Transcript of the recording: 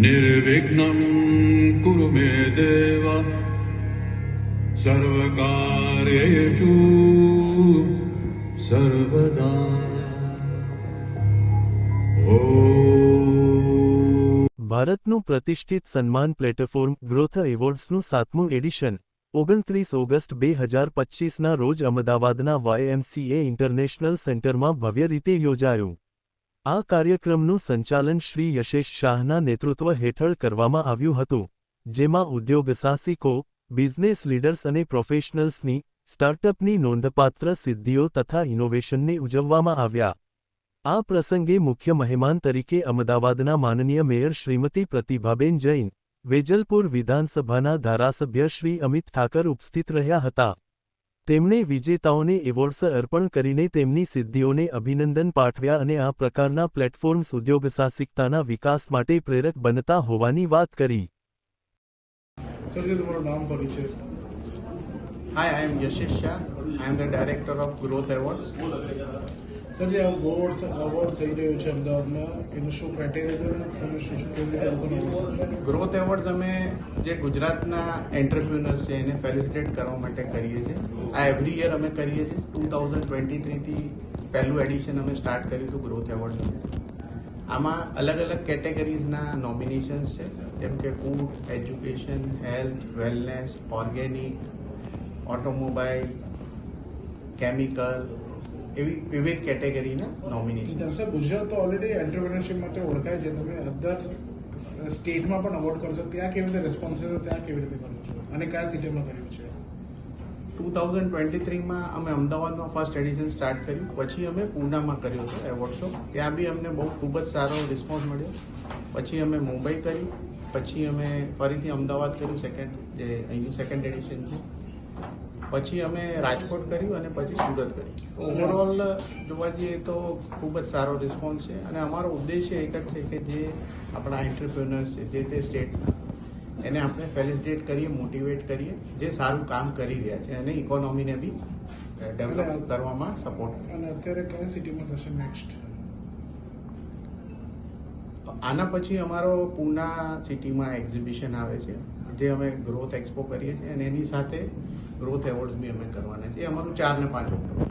निर्विघ्नं कुरु मे देव सर्वकार्येषु सर्वदा ॐ ભારતનું પ્રતિષ્ઠિત સન્માન પ્લેટફોર્મ ગ્રોથ એવોર્ડ્સનું સાતમું એડિશન ઓગણત્રીસ ઓગસ્ટ બે હજાર પચ્ચીસના રોજ અમદાવાદના વાયએમસીએ ઇન્ટરનેશનલ સેન્ટરમાં ભવ્ય રીતે યોજાયું આ કાર્યક્રમનું સંચાલન શ્રી યશેશ શાહના નેતૃત્વ હેઠળ કરવામાં આવ્યું હતું, જેમાં ઉદ્યોગ સાહસિકો, બિઝનેસ લીડર્સ અને પ્રોફેશનલ્સની, સ્ટાર્ટઅપની નોંધપાત્ર સિદ્ધિઓ તથા ઇનોવેશનને ઉજવવામાં આવ્યા. આ પ્રસંગે મુખ્ય મહેમાન તરીકે અમદાવાદના માનનીય મેયર શ્રીમતી પ્રતિભાબેન જૈન, વેજલપુર વિધાનસભાના ધારાસભ્ય શ્રી અમિત ઠાકર ઉપસ્થિત રહ્યા હતા. તેમણે વિજેતાઓને એવોર્ડ્સ અર્પણ કરીને તેમની સિદ્ધિઓને અભિનંદન પાઠવ્યા અને આ પ્રકારના પ્લેટફોર્મ્સ ઉદ્યોગસાહસિકતાના વિકાસ માટે પ્રેરક બનતા હોવાની વાત કરી. સર જે તમારું નામ પરિચય Hi, I am the director of Growth Awards. Sir જે અવોર્ડ અવોર્ડ થઈ રહ્યો છે અમદાવાદમાં એનું શું ક્રાઇટેરિયા છે? તમે શું શું કેવી રીતે? ગ્રોથ એવોર્ડ અમે જે ગુજરાતના એન્ટરપ્રિનર્સ છે એને ફેલિસિટેટ કરવા માટે કરીએ છીએ. આ એવરી યર અમે કરીએ છીએ. ટુ થાઉઝન્ડ ટ્વેન્ટી થ્રીથી પહેલું એડિશન અમે સ્ટાર્ટ કર્યું હતું ગ્રોથ એવોર્ડ આમાં અલગ અલગ કેટેગરીઝના નોમિનેશન્સ છે. જેમ કે food education health wellness organic automobile chemical એવી વિવિધ કેટેગરીના નોમિનેશન સર ગુજરાત તો ઓલરેડી એન્ટરપ્રિનરશિપ માટે ઓળખાય છે. તમે અધર સ્ટેટમાં પણ અવોર્ડ કરશો. ત્યાં કેવી રીતે રિસ્પોન્સિબલ ત્યાં કેવી રીતે કરો છો? અને કયા સિટીમાં કર્યું છે? ટુ થાઉઝન્ડ ટ્વેન્ટી થ્રીમાં અમે અમદાવાદમાં ફર્સ્ટ એડિશન સ્ટાર્ટ કર્યું. પછી અમે પૂનામાં કર્યો હતો એવોર્ડ શો ત્યાં બી અમને બહુ ખૂબ જ સારો રિસ્પોન્સ મળ્યો. પછી અમે મુંબઈ કર્યું. પછી અમે ફરીથી અમદાવાદ કર્યું સેકન્ડ જે અહીંનું સેકન્ડ એડિશન છે. પછી અમે રાજકોટ કર્યું અને પછી સુરત કર્યું. ઓવરઓલ જોવા જઈએ તો ખૂબ જ સારો રિસ્પોન્સ છે અને અમારો ઉદ્દેશ્ય એક જ છે કે જે આપણા એન્ટરપ્રિનર્સ છે જે તે સ્ટેટના એને આપણે ફેલિસિટેટ કરીએ મોટિવેટ કરીએ જે સારું કામ કરી રહ્યા છે અને ઇકોનોમીને બી ડેવલપ કરવામાં સપોર્ટ અને અત્યારે કયા સિટીમાં થશે નેક્સ્ટ આના પછી અમારો પૂના સિટીમાં એક્ઝિબિશન આવે છે. જે અમે ગ્રોથ એક્સપો કરીએ છીએ અને એની સાથે ગ્રોથ એવોર્ડ્સ બી અમે કરવાના છે એ અમારું ચાર ને પાંચ ઓક્ટોબર.